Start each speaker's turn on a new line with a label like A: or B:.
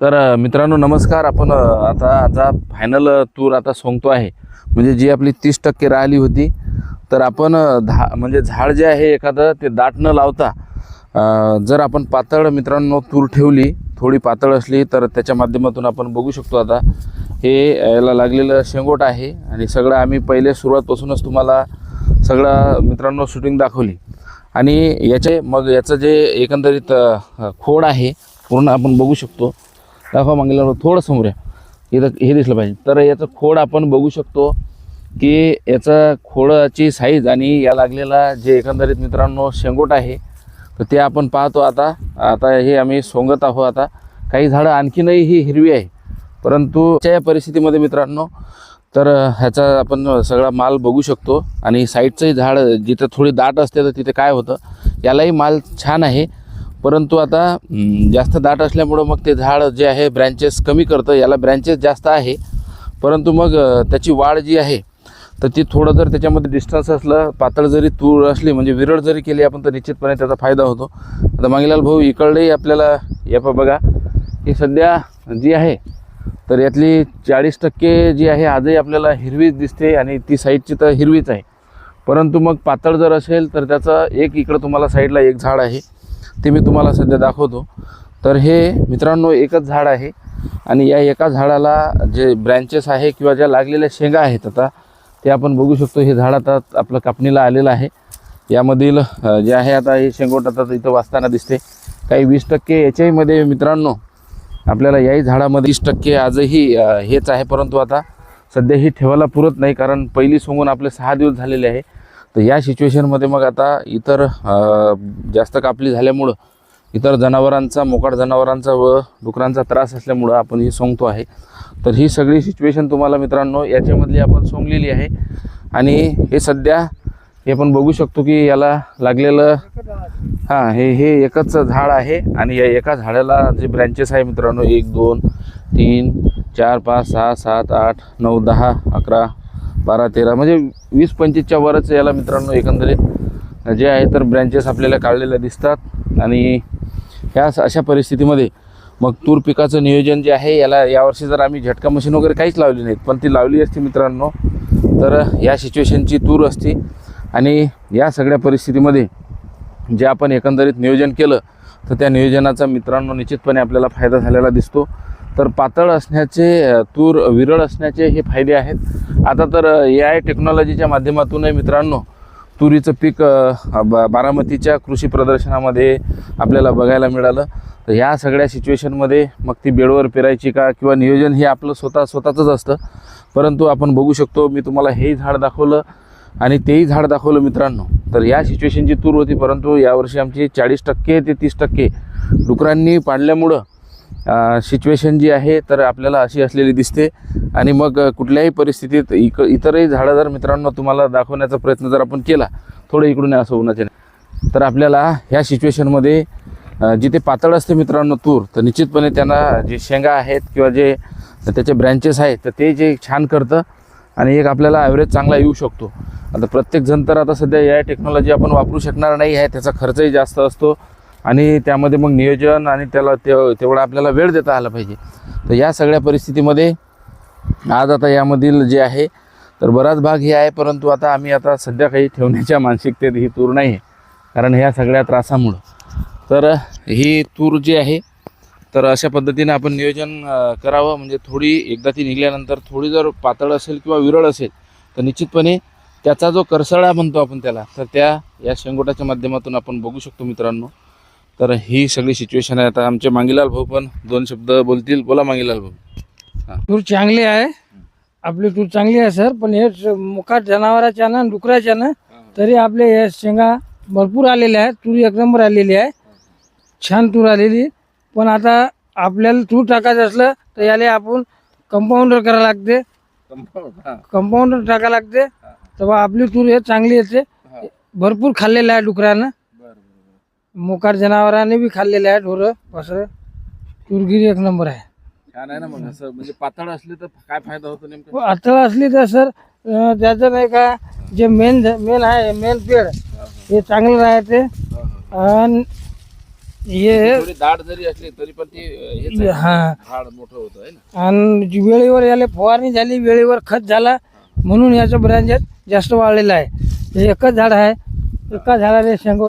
A: तर मित्रांनो नमस्कार. आपण आता आता फायनल तूर आता सोंगतो आहे. म्हणजे जी आपली तीस टक्के राहिली होती तर आपण धा म्हणजे झाड जे आहे एखादं ते दाट न लावता जर आपण पातळ मित्रांनो तूर ठेवली थोडी पातळ असली तर त्याच्या माध्यमातून आपण बघू शकतो आता हे याला लागलेलं शेंगोट आहे आणि सगळं आम्ही पहिले सुरुवातपासूनच तुम्हाला सगळं मित्रांनो शूटिंग दाखवली. आणि याचे मग याचं जे एकंदरीत खोड आहे पूर्ण आपण बघू शकतो. दाखवा मागेला थोडं समोर आहे. इथं हे दिसलं पाहिजे. तर याचं खोड आपण बघू शकतो की याचा खोडाची साईज आणि या लागलेला जे एकंदरीत मित्रांनो शेंगोट आहे तर ते आपण पाहतो आता. आता हे आम्ही सोंगत आहोत आता. काही झाडं आणखीनही ही हिरवी आहे. परंतु या परिस्थितीमध्ये मित्रांनो तर ह्याचा आपण सगळा माल बघू शकतो. आणि साईडचंही झाड जिथं थोडी दाट असते तर तिथे काय होतं? यालाही माल छान आहे. परंतु आता जास्त दाट असल्यामुळं मग ते झाड जे आहे ब्रँचेस कमी करतं. याला ब्रँचेस जास्त आहे. परंतु मग त्याची वाढ जी आहे तर ती थोडं जर त्याच्यामध्ये डिस्टन्स असलं पातळ जरी तूर असली म्हणजे विरळ जरी केली आपण तर निश्चितपणे त्याचा फायदा होतो. आता मांगीलाल भाऊ इकडलेही आपल्याला या बघा की सध्या जी आहे तर यातली चाळीस टक्के जी आहे आजही आपल्याला हिरवीच दिसते आणि ती साईडची तर हिरवीच आहे. परंतु मग पातळ जर असेल तर त्याचं एक इकडं तुम्हाला साईडला एक झाड आहे. ते मी तुम्हाला सध्या दाखवतो. तर हे मित्रांनो एकच झाड आहे आणि या एका झाडाला जे ब्रँचेस आहे किंवा ज्या लागलेल्या शेंगा आहेत आता ते आपण बघू शकतो. हे झाड आता आपलं कापणीला आलेलं आहे. यामधील जे आहे आता हे शेंगोट आता इथं वाचताना दिसते. काही वीस टक्के याच्याहीमध्ये मित्रांनो आपल्याला याही झाडामध्ये वीस टक्के आजही हेच आहे. परंतु आता सध्या ही ठेवायला पुरत नाही कारण पहिली सोंगून आपले सहा दिवस झालेले आहे. तर या सिच्युएशनमध्ये मग आता इतर जास्त कापली झाल्यामुळं इतर जनावरांचा मोकाट जनावरांचा व डुकरांचा त्रास असल्यामुळं आपण ही सोंगतो आहे. तर ही सगळी सिच्युएशन तुम्हाला मित्रांनो याच्यामधली आपण सोंगलेली आहे. आणि हे सध्या हे आपण बघू शकतो की याला लागलेलं हां हे हे एकच झाड आहे. आणि या एका झाडाला जे ब्रँचेस आहे मित्रांनो एक दोन तीन चार पाच सहा सात आठ नऊ दहा अकरा बारा तेरा म्हणजे वीस पंचवीसच्या वरच याला मित्रांनो एकंदरीत. जे आहे तर ब्रँचेस आपल्याला काढलेल्या दिसतात. आणि ह्या अशा परिस्थितीमध्ये मग तूर पिकाचं नियोजन जे आहे याला यावर्षी जर आम्ही झटका मशीन वगैरे काहीच लावली नाहीत पण ती लावली असती मित्रांनो तर या सिच्युएशनची तूर असती. आणि या सगळ्या परिस्थितीमध्ये जे आपण एकंदरीत नियोजन केलं तर त्या नियोजनाचा मित्रांनो निश्चितपणे आपल्याला फायदा झालेला दिसतो. तर पातळ असण्याचे तूर विरळ असण्याचे हे फायदे आहेत. आता तर ए आय टेक्नॉलॉजीच्या माध्यमातूनही मित्रांनो तुरीचं पीक बा बारामतीच्या कृषी प्रदर्शनामध्ये आपल्याला बघायला मिळालं. तर ह्या सगळ्या सिच्युएशनमध्ये मग ती बेडवर पेरायची का किंवा नियोजन हे आपलं स्वतः स्वतःचंच असतं. परंतु आपण बघू शकतो मी तुम्हाला हेही झाड दाखवलं आणि तेही झाड दाखवलं मित्रांनो. तर या सिच्युएशनची तूर होती परंतु यावर्षी आमची चाळीस टक्के ते तीस टक्के डुकरांनी पाडल्यामुळं सिच्युएशन जी आहे तर आपल्याला अशी असलेली दिसते. आणि मग कुठल्याही परिस्थितीत इक इतरही झाडं जर मित्रांनो तुम्हाला दाखवण्याचा प्रयत्न जर आपण केला थोडं इकडून असं होण्याचे तर आपल्याला ह्या सिच्युएशनमध्ये जिथे पातळ असते मित्रांनो तूर तर निश्चितपणे त्यांना जे शेंगा आहेत किंवा जे त्याचे ब्रँचेस आहेत तर ते जे छान करतं आणि एक आपल्याला ॲव्हरेज चांगला येऊ शकतो. आता प्रत्येकजण तर आता सध्या या टेक्नॉलॉजी आपण वापरू शकणार नाही आहे त्याचा खर्चही जास्त असतो. आणि त्यामध्ये मग नियोजन आणि त्याला ते तेवढा आपल्याला वेळ देता आला पाहिजे. तर या सगळ्या परिस्थितीमध्ये आज आता यामधील जे आहे तर बराच भाग हे आहे परंतु आता आम्ही आता सध्या काही ठेवण्याच्या मानसिकतेत ही तूर नाही आहे कारण ह्या सगळ्या त्रासामुळं. तर ही तूर जी आहे तर अशा पद्धतीने आपण नियोजन करावं म्हणजे थोडी एकदा ती निघाल्यानंतर थोडी जर पातळ असेल किंवा विरळ असेल तर निश्चितपणे त्याचा जो करसळा म्हणतो आपण त्याला तर त्या या शेंगोटाच्या माध्यमातून आपण बघू शकतो मित्रांनो. तर ही सगळी सिच्युएशन आहे. आता आमचे मांगीलाल भाऊ पण दोन शब्द बोलतील. बोला मांगीलाल भाऊ.
B: तूर चांगली आहे. आपली तूर चांगली आहे सर. पण हे मुखात जनावराच्या ना डुकराच्या ना तरी आपले हे शेंगा भरपूर आलेले आहेत. तूर एक नंबर आलेली आहे. छान तूर आलेली. पण आता आपल्याला तूर टाकायचं असलं तर याला आपण कंपाऊंडर करायला लागते. कंपाऊंडर टाकायला लागते. तेव्हा आपली तूर हे चांगली येते. भरपूर खाल्लेलं आहे डुकरानं. मोकार जनावरांनी बी खाल्लेले आहे ढोरं वासरं तूरगिरी एक नंबर आहे.
A: छान आहे ना मग असं म्हणजे पातळ असले तर काय फायदा होतो नेमका?
B: आता असली तर सर अं, त्याचं नाही का जे मेन मेन आहे मेन पेड हे चांगलं राहते. आणि हे.
A: थोडी दाट जरी असली तरी पण ती अं, हेच आहे.
B: हा.
A: झाड मोठं होतं आहे ना?
B: आणि जी वेळेवर याला फवारणी झाली वेळेवर खत झाला म्हणून याचं ब्रँच जास्त वाढलेलं आहे. हे एकच झाड आहे एका झाडाला शेंग